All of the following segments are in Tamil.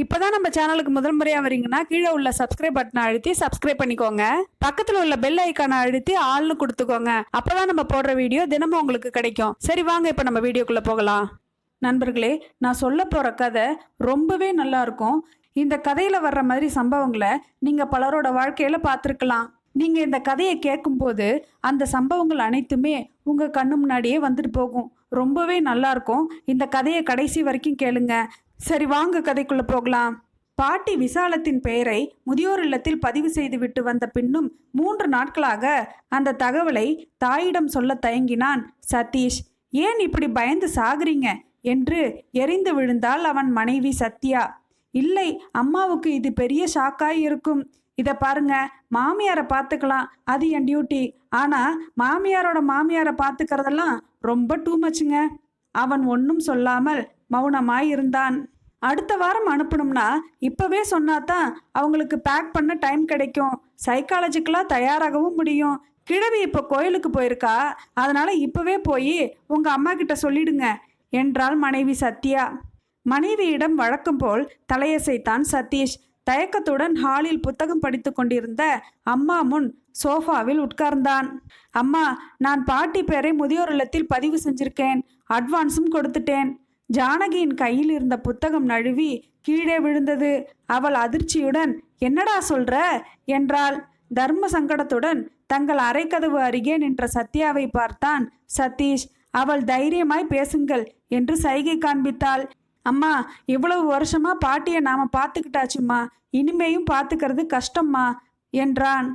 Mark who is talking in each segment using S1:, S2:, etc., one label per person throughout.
S1: இப்போதான் நம்ம சேனலுக்கு முதல் முறையாக வரீங்கன்னா கீழே உள்ள சப்ஸ்கிரைப் பட்டனை அழுத்தி சப்ஸ்கிரைப் பண்ணிக்கோங்க. பக்கத்தில் உள்ள பெல் ஐக்கானை அழுத்தி ஆள்னு கொடுத்துக்கோங்க. அப்போதான் நம்ம போடுற வீடியோ தினமும் உங்களுக்கு கிடைக்கும். சரி வாங்க இப்போ நம்ம வீடியோக்குள்ளே போகலாம். நண்பர்களே நான் சொல்ல போகிற கதை ரொம்பவே நல்லா இருக்கும். இந்த கதையில் வர்ற மாதிரி சம்பவங்களை நீங்கள் பலரோட வாழ்க்கையில் பார்த்துருக்கலாம். நீங்கள் இந்த கதையை கேட்கும்போது அந்த சம்பவங்கள் அனைத்துமே உங்கள் கண்ணு முன்னாடியே வந்துட்டு போகும். ரொம்பவே நல்லா இருக்கும் இந்த கதையை கடைசி வரைக்கும் கேளுங்க. சரி வாங்க கதைக்குள்ளே போகலாம். பாட்டி விசாலத்தின் பெயரை முதியோர் இல்லத்தில் பதிவு செய்துவிட்டு வந்த பின்னும் மூன்று நாட்களாக அந்த தகவலை தாயிடம் சொல்ல தயங்கினான் சதீஷ். ஏன் இப்படி பயந்து சாகுறீங்க? என்று எரிந்து விழுந்தாள் அவன் மனைவி சத்யா. இல்லை அம்மாவுக்கு இது பெரிய ஷாக்காய் இருக்கும் இதை பாருங்க மாமியாரை பார்த்துக்கலாம் அது என் டியூட்டி ஆனால் மாமியாரோட மாமியாரை பார்த்துக்கிறதெல்லாம் ரொம்ப டூ மச்சுங்க அவன் ஒன்றும் சொல்லாமல் மௌனமாய் இருந்தான் அடுத்த வாரம் அனுப்பணும்னா இப்போவே சொன்னாதான் அவங்களுக்கு பேக் பண்ண டைம் கிடைக்கும். சைக்காலஜிக்கலாக தயாராகவும் முடியும். கிழவி இப்போ கோயிலுக்கு போயிருக்கா. அதனால் இப்போவே போய் உங்கள் அம்மா கிட்ட சொல்லிடுங்க என்றாள் மனைவி சத்யா. மனைவியிடம் வழக்கம் போல் தலையசைத்தான் சதீஷ். தயக்கத்துடன் ஹாலில் புத்தகம் படித்து கொண்டிருந்த அம்மா முன் சோஃபாவில் உட்கார்ந்தான். அம்மா நான் பாட்டி பேரை முதியோர் இல்லத்தில் பதிவு செஞ்சிருக்கேன். அட்வான்ஸும் கொடுத்துட்டேன். ஜானகியின் கையில் இருந்த புத்தகம் நழுவி கீழே விழுந்தது. அவள் அதிர்ச்சியுடன் என்னடா சொல்ற? என்றாள். தர்ம சங்கடத்துடன் தங்கள் அரைக்கதவு அருகே நின்ற சத்யாவை பார்த்தான். சதீஷ் அவள் தைரியமாய் பேசுங்கள் என்று சைகை காண்பித்தாள். அம்மா இவ்வளவு வருஷமா பாட்டியை நாம பார்த்துக்கிட்டாச்சும்மா. இனிமேயும் பார்த்துக்கிறது கஷ்டம்மா என்றான்.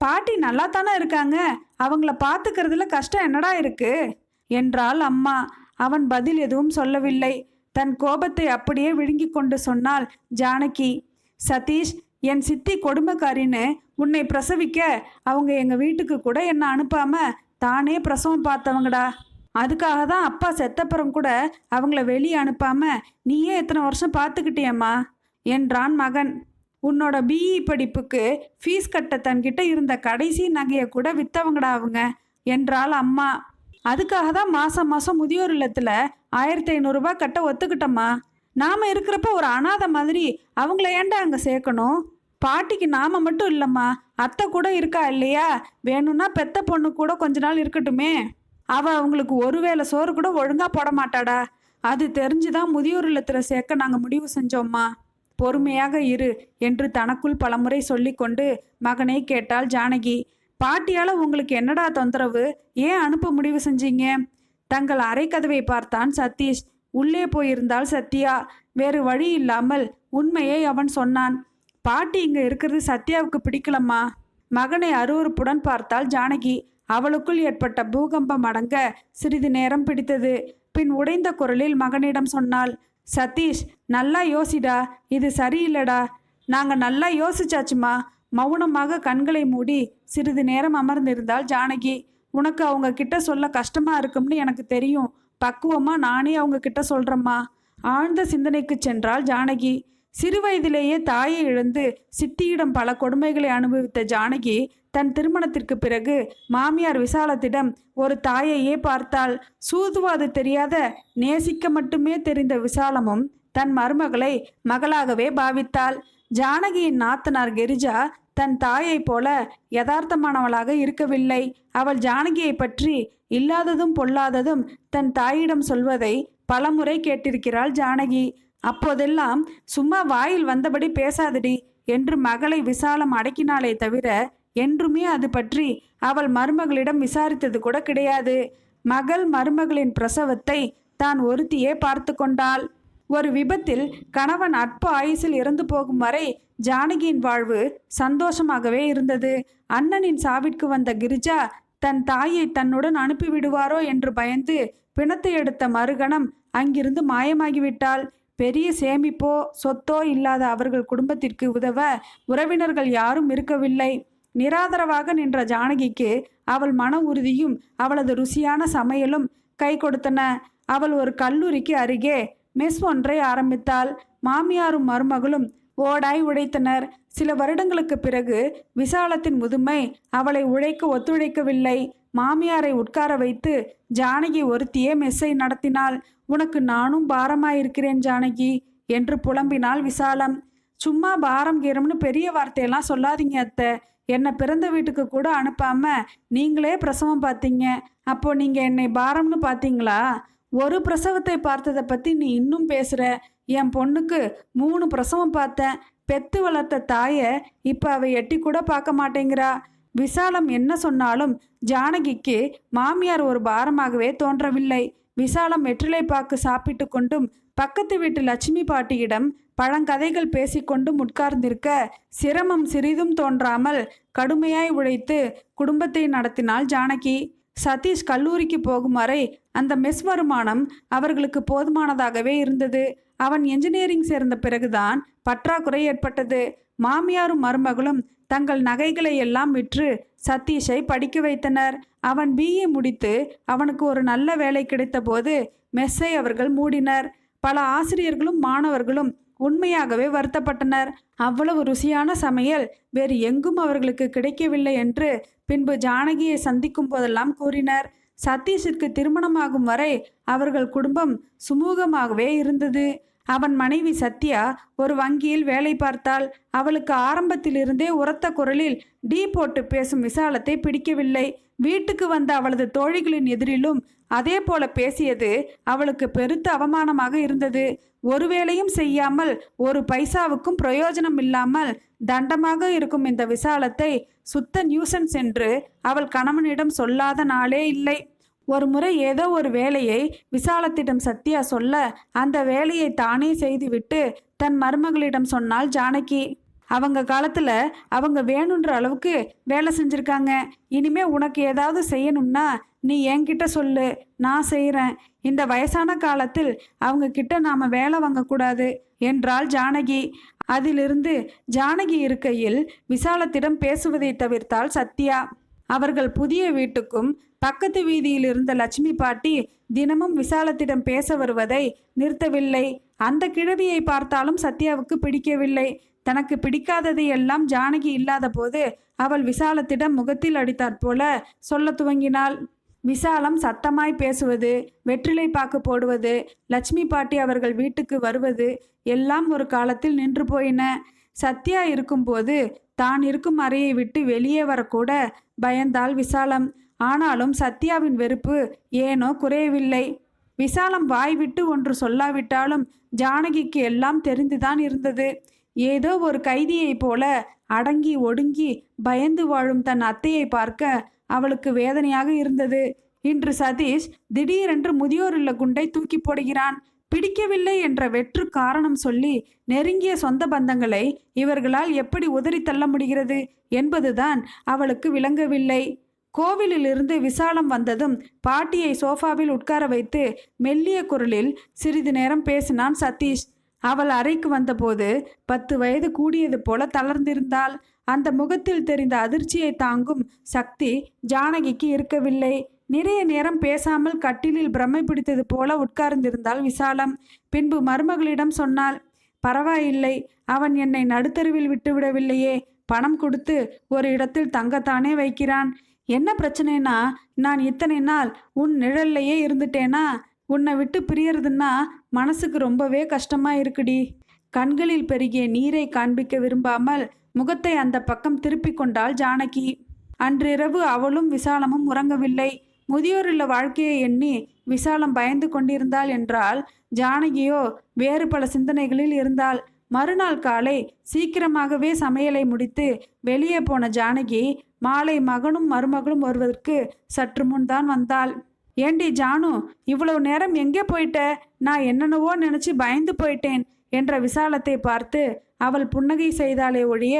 S1: பாட்டி நல்லா தானே இருக்காங்க. அவங்கள பார்த்துக்கிறதுல கஷ்டம் என்னடா இருக்கு? என்றாள் அம்மா. அவன் பதில் எதுவும் சொல்லவில்லை. தன் கோபத்தை அப்படியே விழுங்கி கொண்டு சொன்னாள் ஜானகி. சதீஷ் என் சித்தி கொடுமைக்காரின்னு உன்னை பிரசவிக்க அவங்க எங்கள் வீட்டுக்கு கூட என்னை அனுப்பாம தானே பிரசவம் பார்த்தவங்கடா. அதுக்காக தான் அப்பா செத்தப்புறம் கூட அவங்கள வெளியே அனுப்பாம நீயே எத்தனை வருஷம் பார்த்துக்கிட்டியம்மா என்றான் மகன். உன்னோட பிஇ படிப்புக்கு ஃபீஸ் கட்ட தன்கிட்ட இருந்த கடைசி நகையை கூட வித்தவங்கடா அவங்க என்றாள் அம்மா. அதுக்காக தான் மாதம் மாதம் முதியோர் இல்லத்தில் ஆயிரத்தி ஐநூறுரூபா கட்ட ஒத்துக்கிட்டம்மா. நாம் இருக்கிறப்ப ஒரு அனாதை மாதிரி அவங்கள ஏன்டா அங்கே சேர்க்கணும்? பாட்டிக்கு நாம மட்டும் இல்லைம்மா அத்தை கூட இருக்கா இல்லையா? வேணும்னா பெத்த பொண்ணு கூட கொஞ்ச நாள் இருக்கட்டுமே. அவ அவங்களுக்கு ஒருவேளை சோறு கூட ஒழுங்கா போட மாட்டாடா. அது தெரிஞ்சுதான் முதியோர் இல்லத்துல சேர்க்க நாங்கள் முடிவு செஞ்சோம்மா. பொறுமையாக இரு என்று தனக்குள் பலமுறை சொல்லிக்கொண்டு மகனை கேட்டாள் ஜானகி. பாட்டியால் உங்களுக்கு என்னடா தொந்தரவு? ஏன் அனுப்ப முடிவு செஞ்சீங்க? தங்கள் அரைக்கதவை பார்த்தான் சதீஷ். உள்ளே போயிருந்தால் சத்யா. வேறு வழி இல்லாமல் உண்மையை அவன் சொன்னான். பாட்டி இங்கே இருக்கிறது சத்யாவுக்கு பிடிக்கலம்மா. மகனை அருவருப்புடன் பார்த்தால் ஜானகி. அவளுக்குள் ஏற்பட்ட பூகம்பம் அடங்க சிறிது நேரம் பிடித்தது. பின் உடைந்த குரலில் மகனிடம் சொன்னாள் சதீஷ் நல்லா யோசிடா. இது சரியில்லடா. நாங்கள் நல்லா யோசிச்சாச்சுமா. மௌனமாக கண்களை மூடி சிறிது நேரம் அமர்ந்திருந்தாள் ஜானகி. உனக்கு அவங்க கிட்ட சொல்ல கஷ்டமா இருக்கும்னு எனக்கு தெரியும். பக்குவமா நானே அவங்க கிட்ட சொல்றேம்மா. ஆழ்ந்த சிந்தனைக்கு சென்றாள் ஜானகி. சிறுவயதிலேயே தாயை இழந்து சித்தியிடம் பல கொடுமைகளை அனுபவித்த ஜானகி தன் திருமணத்திற்கு பிறகு மாமியார் விசாலத்திடம் ஒரு தாயையே பார்த்தாள் சூதுவாது தெரியாத நேசிக்க மட்டுமே தெரிந்த விசாலமும் தன் மருமகளை மகளாகவே பாவித்தாள். ஜானகியின் நாத்தனார் கிரிஜா தன் தாயைப் போல யதார்த்தமானவளாக இருக்கவில்லை. அவள் ஜானகியை பற்றி இல்லாததும் பொல்லாததும் தன் தாயிடம் சொல்வதை பலமுறை கேட்டிருக்கிறாள் ஜானகி. அப்போதெல்லாம் சும்மா வாயில் வந்தபடி பேசாதடி என்று மகளை விசாலம் அடக்கினாலே தவிர என்றுமே அது பற்றி அவள் மருமகளிடம் விசாரித்தது கூட கிடையாது. மகள் மருமகளின் பிரசவத்தை தான் ஒருத்தியே பார்த்து கொண்டாள். ஒரு விபத்தில் கணவன் அற்ப ஆயுசில் இறந்து போகும் வரை ஜானகியின் வாழ்வு சந்தோஷமாகவே இருந்தது. அண்ணனின் சாவிற்கு வந்த கிரிஜா தன் தாயை தன்னுடன் அனுப்பிவிடுவாரோ என்று பயந்து பிணத்தை எடுத்த மறுகணம் அங்கிருந்து மாயமாகிவிட்டாள். பெரிய சேமிப்போ சொத்தோ இல்லாத அவர்கள் குடும்பத்திற்கு உதவ உறவினர்கள் யாரும் இருக்கவில்லை. நிராதரவாக நின்ற ஜானகிக்கு அவள் மன உறுதியும் அவளது ருசியான சமையலும் கை கொடுத்தன. அவள் ஒரு கல்லூரிக்கு அருகே மெஸ் ஒன்றை ஆரம்பித்தாள். மாமியாரும் மருமகளும் ஓடாய் உழைத்தனர் சில வருடங்களுக்கு பிறகு விசாலத்தின் முதுமை அவளை உழைக்க ஒத்துழைக்கவில்லை. மாமியாரை உட்கார வைத்து ஜானகி ஒருத்தியே மெஸ்ஸை நடத்தினாள். உனக்கு நானும் பாரமாயிருக்கிறேன் ஜானகி என்று புலம்பினாள் விசாலம். சும்மா பாரம் கீரம்னு பெரிய வார்த்தையெல்லாம் சொல்லாதீங்க அத்தை. என்னை பிறந்த வீட்டுக்கு கூட அனுப்பாம நீங்களே பிரசவம் பார்த்தீங்க. அப்போ நீங்க என்னை பாரம்னு பார்த்தீங்களா? ஒரு பிரசவத்தை பார்த்ததை பத்தி நீ இன்னும் பேசுற. என் பொண்ணுக்கு மூணு பிரசவம் பார்த்தேன். பெத்து வளர்த்த தாயை இப்போ அவை எட்டி கூட பார்க்க மாட்டேங்கிறா. விசாலம் என்ன சொன்னாலும் ஜானகிக்கு மாமியார் ஒரு பாரமாகவே தோன்றவில்லை. விசாலம் வெற்றிலை பாக்கு சாப்பிட்டு கொண்டும் பக்கத்து வீட்டு லட்சுமி பாட்டியிடம் பழங்கதைகள் பேசிக்கொண்டும் உட்கார்ந்திருக்க சிரமம் சிறிதும் தோன்றாமல் கடுமையாய் உழைத்து குடும்பத்தை நடத்தினாள் ஜானகி. சதீஷ் கல்லூரிக்கு போகும் வரை அந்த மெஸ் வருமானம் அவர்களுக்கு போதுமானதாகவே இருந்தது. அவன் என்ஜினியரிங் சேர்ந்த பிறகுதான் பற்றாக்குறை ஏற்பட்டது. மாமியாரும் மருமகளும் தங்கள் நகைகளை எல்லாம் விற்று சதீஷை படிக்க வைத்தனர். அவன் பிஏ முடித்து அவனுக்கு ஒரு நல்ல வேலை கிடைத்தபோது மெஸ்ஸை அவர்கள் மூடினர். பல ஆசிரியர்களும் மாணவர்களும் உண்மையாகவே வருத்தப்பட்டனர். அவ்வளவு ருசியான சமையல் வேறு எங்கும் அவர்களுக்கு கிடைக்கவில்லை என்று பின்பு ஜானகியை சந்திக்கும் போதெல்லாம் கூறினர். சதீஷிற்கு திருமணமாகும் வரை அவர்கள் குடும்பம் சுமூகமாகவே இருந்தது. அவன் மனைவி சத்யா ஒரு வங்கியில் வேலை பார்த்தாள் அவளுக்கு ஆரம்பத்திலிருந்தே உரத்த குரலில் டீ போட்டு பேசும் விசாலத்தை பிடிக்கவில்லை. வீட்டுக்கு வந்த அவளது தோழிகளின் எதிரிலும் அதே போல பேசியது அவளுக்கு பெருத்த அவமானமாக இருந்தது. ஒருவேளையும் செய்யாமல் ஒரு பைசாவுக்கும் பிரயோஜனம் இல்லாமல் தண்டமாக இருக்கும் இந்த விசாலத்தை சுத்த நியூசன்ஸ் என்று அவள் கணவனிடம் சொல்லாத நாளே இல்லை. ஒரு முறை ஏதோ ஒரு வேலையை விசாலத்திடம் சத்யா சொல்ல அந்த வேலையை தானே செய்துவிட்டு தன் மருமகளிடம் சொன்னாள் ஜானகி. அவங்க காலத்தில் அவங்க வேணுன்ற அளவுக்கு வேலை செஞ்சுருக்காங்க. இனிமே உனக்கு ஏதாவது செய்யணும்னா நீ என்கிட்ட சொல்லு நான் செய்கிறேன் இந்த வயசான காலத்தில் அவங்க கிட்ட நாம் வேலை வாங்கக்கூடாது என்றாள் ஜானகி. அதிலிருந்து ஜானகி இருக்கையில் விசாலத்திடம் பேசுவதை தவிர்த்தாள் சத்யா. அவர்கள் புதிய வீட்டுக்கும் பக்கத்து வீதியில் இருந்த லட்சுமி பாட்டி தினமும் விசாலத்திடம் பேச வருவதை நிறுத்தவில்லை. அந்த கிழவியை பார்த்தாலும் சத்யாவுக்கு பிடிக்கவில்லை. தனக்கு பிடிக்காததை எல்லாம் ஜானகி இல்லாத போது அவள் விசாலத்திடம் முகத்தில் அடித்தாற் போல சொல்ல துவங்கினாள். விசாலம் சத்தமாய் பேசுவது வெற்றிலை பாக்கு போடுவது லட்சுமி பாட்டி அவர்கள் வீட்டுக்கு வருவது எல்லாம் ஒரு காலத்தில் நின்று போயின. சத்யா இருக்கும்போது தான் இருக்கும் அறையை விட்டு வெளியே வரக்கூட பயந்தாள் விசாலம். ஆனாலும் சத்யாவின் வெறுப்பு ஏனோ குறையவில்லை. விசாலம் வாய்விட்டு ஒன்று சொல்லாவிட்டாலும் ஜானகிக்கு எல்லாம் தெரிந்துதான் இருந்தது. ஏதோ ஒரு கைதியைப் போல அடங்கி ஒடுங்கி பயந்து வாழும் தன் அத்தையை பார்க்க அவளுக்கு வேதனையாக இருந்தது. இன்று சதீஷ் திடீரென்று முதியோர் இல்ல குண்டை தூக்கி போடுகிறான். பிடிக்கவில்லை என்ற வெற்று காரணம் சொல்லி நெருங்கிய சொந்த பந்தங்களை இவர்களால் எப்படி உதறி தள்ள முடிகிறது என்பதுதான் அவளுக்கு விளங்கவில்லை. கோவிலிலிருந்து விசாலம் வந்ததும் பாட்டியை சோஃபாவில் உட்கார வைத்து மெல்லிய குரலில் சிறிது நேரம் பேசினான் சதீஷ். அவள் அறைக்கு வந்தபோது பத்து வயது கூடியது போல தளர்ந்திருந்தாள். அந்த முகத்தில் தெரிந்த அதிர்ச்சியை தாங்கும் சக்தி ஜானகிக்கு இருக்கவில்லை. நிறைய நேரம் பேசாமல் கட்டிலில் பிரமை பிடித்தது போல உட்கார்ந்திருந்தாள் விசாலம். பின்பு மருமகளிடம் சொன்னாள் பரவாயில்லை அவன் என்னை நடுத்தருவில் விட்டுவிடவில்லையே. பணம் கொடுத்து ஒரு இடத்தில் தங்கத்தானே வைக்கிறான். என்ன பிரச்சனைனா நான் இத்தனை நாள் உன் நிழல்லையே இருந்துட்டேனா? உன்னை விட்டு பிரியறதுன்னா மனசுக்கு ரொம்பவே கஷ்டமா இருக்குடி. கண்களில் பெருகிய நீரை காண்பிக்க விரும்பாமல் முகத்தை அந்த பக்கம் திருப்பிக் கொண்டாள் ஜானகி. அன்றிரவு அவளும் விசாலமும் உறங்கவில்லை. முதியோருள்ள வாழ்க்கையை எண்ணி விசாலம் பயந்து கொண்டிருந்தாள் என்றால் ஜானகியோ வேறு பல சிந்தனைகளில் இருந்தாள். மறுநாள் காலை சீக்கிரமாகவே சமையலை முடித்து வெளியே போன ஜானகி மாலை மகனும் மருமகளும் வருவதற்கு சற்று முன் தான் வந்தாள். ஏண்டி ஜானு இவ்வளவு நேரம் எங்கே போயிட்ட? நான் என்னென்னவோ நினைச்சு பயந்து போயிட்டேன் என்ற விசாலத்தை பார்த்து அவள் புன்னகை செய்தாலே ஒழிய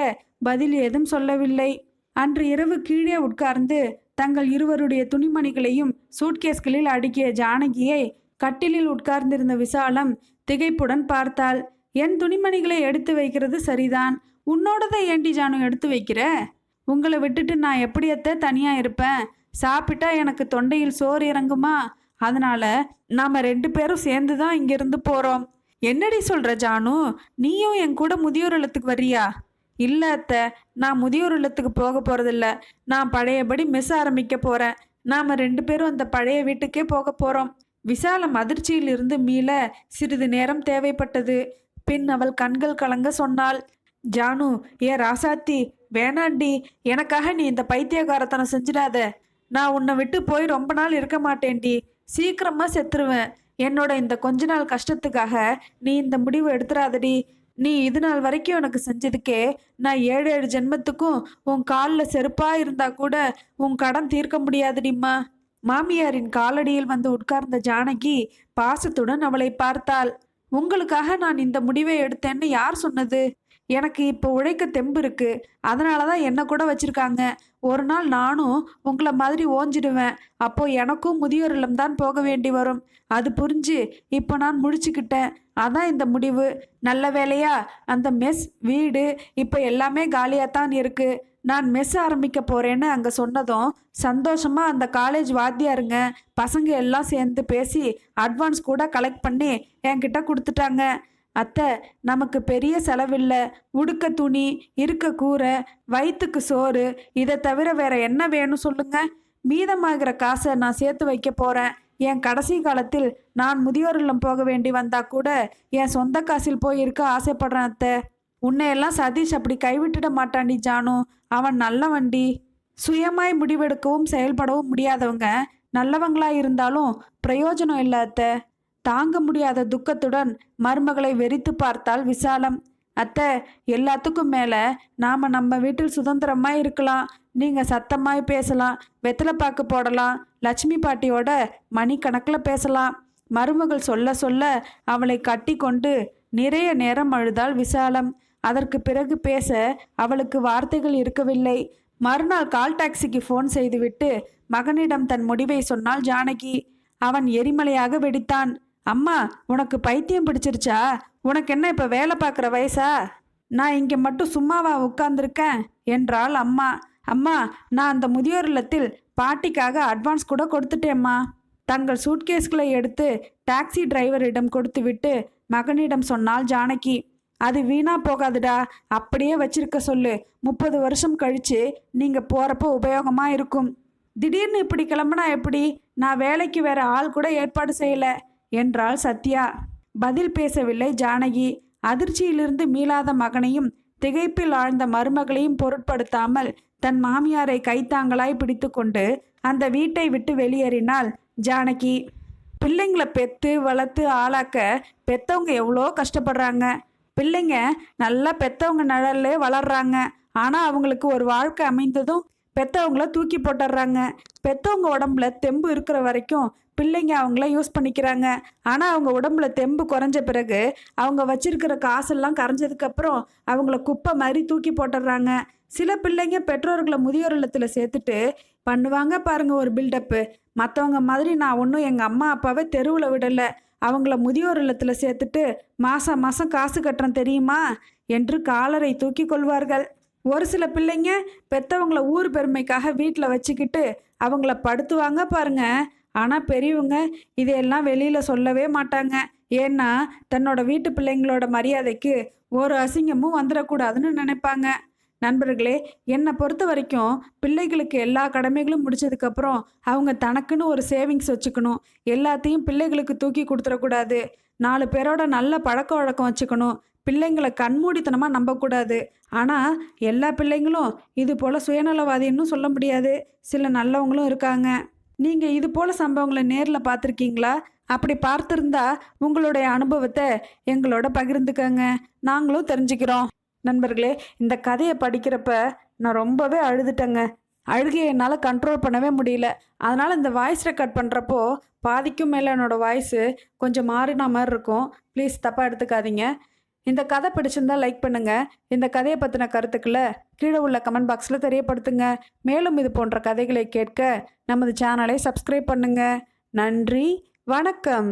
S1: பதில் ஏதும் சொல்லவில்லை. அன்று இரவு கீழே உட்கார்ந்து தங்கள் இருவருடைய துணிமணிகளையும் சூட்கேஸ்களில் அடுக்கிய ஜானகியை கட்டிலில் உட்கார்ந்திருந்த விசாலம் திகைப்புடன் பார்த்தாள். என் துணிமணிகளை எடுத்து வைக்கிறது சரிதான். உன்னோடதை ஏண்டி ஜானு எடுத்து வைக்கிற? உங்களை விட்டுட்டு நான் எப்படியத்த தனியா இருப்பேன்? சாப்பிட்டா எனக்கு தொண்டையில் சோறு இறங்குமா? அதனால நாம ரெண்டு பேரும் சேர்ந்து தான் இங்கிருந்து போறோம். என்னடி சொல்ற ஜானு? நீயும் என் கூட முதியோர் இல்லத்துக்கு வர்றியா? இல்ல அத்தை நான் முதியோர் இல்லத்துக்கு போக போறதில்ல. நான் பழையபடி மிஸ் ஆரம்பிக்க போறேன். நாம ரெண்டு பேரும் அந்த பழைய வீட்டுக்கே போக போறோம். விசாலம் அதிர்ச்சியிலிருந்து மீள சிறிது நேரம் தேவைப்பட்டது. பின் அவள் கண்கள் கலங்க சொன்னாள் ஜானு ஏ ராசாத்தி வேணாண்டி எனக்காக நீ இந்த பைத்தியக்காரத்தனம் செஞ்சிடாத. நான் உன்னை விட்டு போய் ரொம்ப நாள் இருக்க மாட்டேன்டி. சீக்கிரமா செத்துருவேன். என்னோட இந்த கொஞ்ச நாள் கஷ்டத்துக்காக நீ இந்த முடிவு எடுத்துடாதடி. நீ இது நாள் வரைக்கும் எனக்கு செஞ்சதுக்கே நான் ஏழு ஏழு ஜென்மத்துக்கும் உன் காலில் செருப்பா இருந்தா கூட உன் கடன் தீர்க்க முடியாதுடிம்மா. மாமியாரின் காலடியில் வந்து உட்கார்ந்த ஜானகி பாசத்துடன் அவளை பார்த்தாள். உங்களுக்காக நான் இந்த முடிவை எடுத்தேன்னு யார் சொன்னது? எனக்கு இப்போ உழைக்க தெம்பு இருக்கு. அதனால தான் என்ன கூட வச்சிருக்காங்க. ஒரு நாள் நானும் உங்களை மாதிரி ஓஞ்சிடுவேன். அப்போ எனக்கும் முதியோர் இல்லம் தான் போக வேண்டி வரும். அது புரிஞ்சு இப்போ நான் முடிச்சுக்கிட்டேன். அதான் இந்த முடிவு. நல்ல வேலையா அந்த மெஸ் வீடு இப்போ எல்லாமே காலியாக தான் இருக்குது நான் மெஸ் ஆரம்பிக்க போறேன்னு அங்கே சொன்னதும் சந்தோஷமா அந்த காலேஜ் வாத்தியாருங்க பசங்க எல்லாம் சேர்ந்து பேசி அட்வான்ஸ் கூட கலெக்ட் பண்ணி என்கிட்ட கொடுத்துட்டாங்க. அத்தை நமக்கு பெரிய செலவில்லை. உடுக்க துணி இருக்க கூரை வயிற்றுக்கு சோறு இதை தவிர வேற என்ன வேணும் சொல்லுங்க? மீதமாகிற காசை நான் சேர்த்து வைக்க போறேன். என் கடைசி காலத்தில் நான் முதியோர் இல்லம் போக வேண்டி வந்தா கூட என் சொந்த காசில் போய் இருக்க ஆசைப்படுறேன் அத்தை. உன்னையெல்லாம் சதீஷ் அப்படி கைவிட்டுட மாட்டான்டி ஜானு. அவன் நல்லவன்டி. சுயமாய் முடிவெடுக்கவும் செயல்படவும் முடியாதவங்க நல்லவங்களா இருந்தாலும் பிரயோஜனம் இல்லை அத்தை. தாங்க முடியாத துக்கத்துடன் மருமகளை வெறித்து பார்த்தால் விசாலம். அத்தை எல்லாத்துக்கும் மேலே நாம் நம்ம வீட்டில் சுதந்திரமாக இருக்கலாம். நீங்கள் சத்தமாய் பேசலாம். வெத்தலைப்பாக்கு போடலாம். லட்சுமி பாட்டியோட மணிக்கணக்கில் பேசலாம். மருமகள் சொல்ல சொல்ல அவளை கட்டி கொண்டு நிறைய நேரம் அழுதாள் விசாலம். அதற்கு பிறகு பேச அவளுக்கு வார்த்தைகள் இருக்கவில்லை. மறுநாள் கால் டாக்ஸிக்கு ஃபோன் செய்துவிட்டு மகனிடம் தன் முடிவை சொன்னால் ஜானகி. அவன் எரிமலையாக வெடித்தான். அம்மா உனக்கு பைத்தியம் பிடிச்சிருச்சா? உனக்கு என்ன இப்போ வேலை பார்க்குற வயசா? நான் இங்கே மட்டும் சும்மாவா உட்கார்ந்துருக்கேன் என்றாள் அம்மா. அம்மா நான் அந்த முதியோர் இல்லத்தில் பாட்டிக்காக அட்வான்ஸ் கூட கொடுத்துட்டேம்மா. தங்கள் சூட்கேஸ்களை எடுத்து டாக்ஸி டிரைவரிடம் கொடுத்துவிட்டு மகனிடம் சொன்னால் ஜானகி. அது வீணா போகாதுடா. அப்படியே வச்சிருக்க சொல்லு. முப்பது வருஷம் கழிச்சு நீங்க போகிறப்ப உபயோகமா இருக்கும். திடீர்னு இப்படி கிளம்புனா எப்படி? நான் வேலைக்கு வேற ஆள் கூட ஏற்பாடு செய்யல. என்றாள் சத்யா. பதில் பேசவில்லை ஜானகி. அதிர்ச்சியிலிருந்து மீளாத மகனையும் திகைப்பில் ஆழ்ந்த மருமகளையும் பொருட்படுத்தாமல் தன் மாமியாரை கைத்தாங்களாய் பிடித்துக்கொண்டு அந்த வீட்டை விட்டு வெளியேறினாள் ஜானகி. பிள்ளைங்களை பெத்து வளர்த்து ஆளாக்க பெத்தவங்க எவ்வளோ கஷ்டப்படுறாங்க. பிள்ளைங்க நல்லா பெத்தவங்க நிழல்லே வளர்றாங்க. ஆனால் அவங்களுக்கு ஒரு வாழ்க்கை அமைந்ததும் பெத்தவங்கள தூக்கி போட்டுடுறாங்க பெத்தவங்க உடம்புல தெம்பு இருக்கிற வரைக்கும் பிள்ளைங்க அவங்கள யூஸ் பண்ணிக்கிறாங்க. ஆனால் அவங்க உடம்புல தெம்பு குறைஞ்ச பிறகு அவங்க வச்சிருக்கிற காசெல்லாம் கரைஞ்சதுக்கப்புறம் அவங்கள குப்பை மாதிரி தூக்கி போட்டுடுறாங்க சில பிள்ளைங்க பெற்றோர்களை முதியோர் இல்லத்தில் சேர்த்துட்டு பண்ணுவாங்க பாருங்க ஒரு பில்டப்பு மற்றவங்க மாதிரி நான் ஒன்றும் எங்கள் அம்மா அப்பாவை தெருவில் விடலை. அவங்கள முதியோர் இல்லத்தில் சேர்த்துட்டு மாதம் மாதம் காசு கட்டுறோம் தெரியுமா? என்று காலரை தூக்கி கொள்வார்கள். ஒரு சில பிள்ளைங்க பெத்தவங்கள ஊர் பெருமைக்காக வீட்டில் வச்சுக்கிட்டு அவங்கள படுத்துவாங்க பாருங்க. ஆனால் பெரியவங்க இதையெல்லாம் வெளியில் சொல்லவே மாட்டாங்க. ஏன்னா தன்னோட வீட்டு பிள்ளைங்களோட மரியாதைக்கு ஒரு அசிங்கமும் வந்துடக்கூடாதுன்னு நினைப்பாங்க. நண்பர்களே என்னை பொறுத்த வரைக்கும் பிள்ளைகளுக்கு எல்லா கடமைகளும் முடிச்சதுக்கப்புறம் அவங்க தனக்குன்னு ஒரு சேவிங்ஸ் வச்சுக்கணும். எல்லாத்தையும் பிள்ளைகளுக்கு தூக்கி கொடுத்துடக்கூடாது. நாலு பேரோட நல்ல பழக்க வழக்கம் வச்சுக்கணும். பிள்ளைங்களை கண்மூடித்தனமாக நம்பக்கூடாது. ஆனால் எல்லா பிள்ளைங்களும் இது போல் சுயநலவாதின்னு சொல்ல முடியாது. சில நல்லவங்களும் இருக்காங்க. நீங்கள் இது போல் சம்பவங்களை நேரில் பார்த்துருக்கீங்களா? அப்படி பார்த்துருந்தா உங்களுடைய அனுபவத்தை எங்களோட பகிர்ந்துக்கங்க. நாங்களும் தெரிஞ்சுக்கிறோம். நண்பர்களே இந்த கதையை படிக்கிறப்ப நான் ரொம்பவே அழுதுட்டேங்க. அழுகையை என்னால் கண்ட்ரோல் பண்ணவே முடியல. அதனால் இந்த வாய்ஸ் ரெக்கார்ட் பண்ணுறப்போ பாதிக்கும் மேலே என்னோடய வாய்ஸு கொஞ்சம் மாறின மாதிரி இருக்கும். ப்ளீஸ் தப்பாக எடுத்துக்காதீங்க. இந்த கதை பிடிச்சிருந்தா லைக் பண்ணுங்கள் இந்த கதையை பற்றின கருத்துக்களை கீழே உள்ள கமெண்ட் பாக்ஸில் தெரியப்படுத்துங்க. மேலும் இது போன்ற கதைகளை கேட்க நமது சேனலை சப்ஸ்கிரைப் பண்ணுங்கள் நன்றி. வணக்கம்.